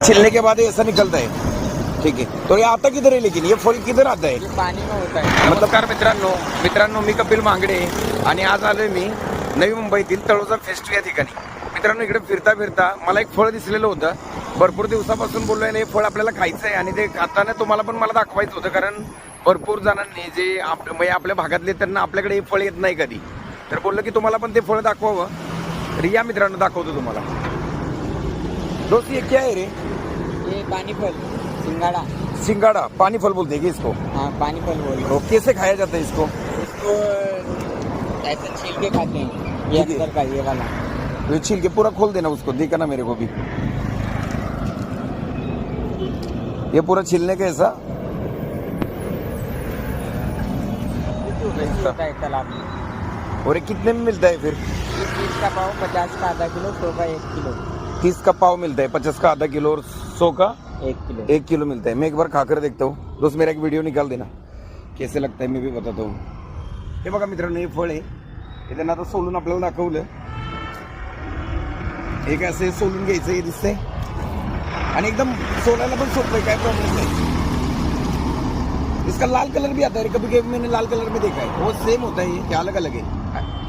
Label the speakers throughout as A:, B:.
A: छिलने के बाद ऐसा निकलता है। ठीक है। तो ये आता किधर है लेकिन? ये फल किधर आता है?
B: पानी में होता है।
A: नमस्कार मित्रांनो। मित्रांनो मी कपिल मांगडे आणि आज आलोय मी नवी मुंबईतील तळोजा फेस्टिव्ह या ठिकाणी. मित्रांनो इकडे फिरता फिरता मला एक फळ दिसलेलं होतं. भरपूर दिवसापासून बोललोय ना, हे फळ आपल्याला खायचं आहे आणि ते खाताना तुम्हाला पण मला दाखवायचं होतं कारण भरपूर जणांनी जे आप म्हणजे आपल्या भागातले त्यांना आपल्याकडे हे फळ येत नाही कधी. तर बोललं की तुम्हाला पण ते फळ दाखवावं. तर या मित्रांनो दाखवतो तुम्हाला. दोस्त ये क्या है रे?
B: ये पानी फल सिंगाड़ा।
A: सिंगाड़ा पानी फल बोलते हैं इसको?
B: हाँ पानी फल बोल
A: तो कैसे खाया जाता है इसको?
B: इसको ऐसे छील के खाते हैं ये अंदर का ये वाला।
A: ये छील के पूरा खोल देना उसको देखा ना मेरे को भी। ये पूरा छीलने का ऐसा?
B: है
A: और ये कितने में मिलता है फिर?
B: तीस का पाव पचास का आधा किलो सौ का एक किलो।
A: तीस का पाव मिलता है पचास का आधा किलो और सौ का
B: एक किलो.
A: एक किलो मिलता है मैं एक बार खाकर देखता हूँ. दोस्त मेरा एक व्हिडिओ निकाल देना. कैसे लगता है मी भी बताता हूँ. हे बघा मित्रांनो हे फळ आहे. हे त्यांना आता सोलून आपल्याला दाखवलं. एक असे सोलून घ्यायचं हे दिसतंय. आणि एकदम सोलायला पण सोपं आहे काय प्रॉब्लेम नाही. इसका लाल कलर भी आता है कभी कभी मैंने लाल कलर में देखा है. वो सेम होता है ये क्या अलग अलग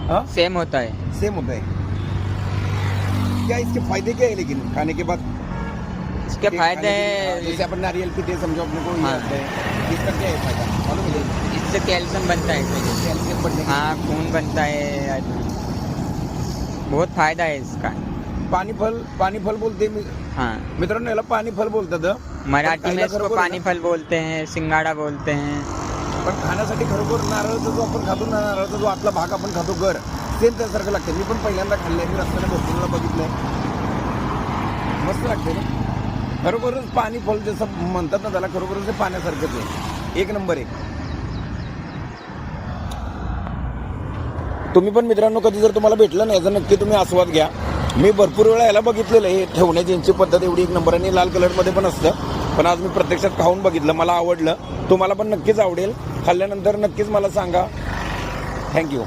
A: हाँ
B: सेम होता है.
A: सेम होता है. क्या इसके फायदे क्या है लेकिन? खाने के बाद
B: इसके फायदे
A: जैसे अपन नारियल पीते हैं, समझो अपने को
B: हाँ।
A: है। इसका क्या है फायदा? मालूम है?
B: इससे कैल्शियम बनता है।
A: कैल्शियम बढ़ने का
B: हाँ खून बनता है। बहुत फायदा है इसका।
A: पाणी फल पाणी फल बोलते मी-
B: हाँ।
A: मित्रांनो याला पाणी फल बोलतात
B: मराठी में इसको पानी फल बोलते हैं सिंगाड़ा बोलते हैं।
A: पण खाण्यासाठी खरोखर नारळाचा जो आपण खातो ना नारळाचा जो आतला भाग आपण खातो घर सेम त्यासारखं लागतं. मी पण पहिल्यांदा खाल्लंय मी रस्त्याने वेळा बघितलंय मस्त लागते ना. खरोखरच पाणी फॉल जसं म्हणतात ना त्याला खरोखरच ते पाण्यासारखंच आहे. एक नंबर एक. तुम्ही पण मित्रांनो कधी जर तुम्हाला भेटलं नाही याचा नक्की तुम्ही आस्वाद घ्या. मी भरपूर वेळा याला बघितलेलं आहे. हे ठेवण्याची यांची पद्धत एवढी एक नंबर आणि लाल कलरमध्ये पण असतं. पण आज मी प्रत्यक्षात खाऊन बघितलं मला आवडलं. तुम्हाला पण नक्कीच आवडेल. खाल्ल्यानंतर नक्कीच मला सांगा. थँक्यू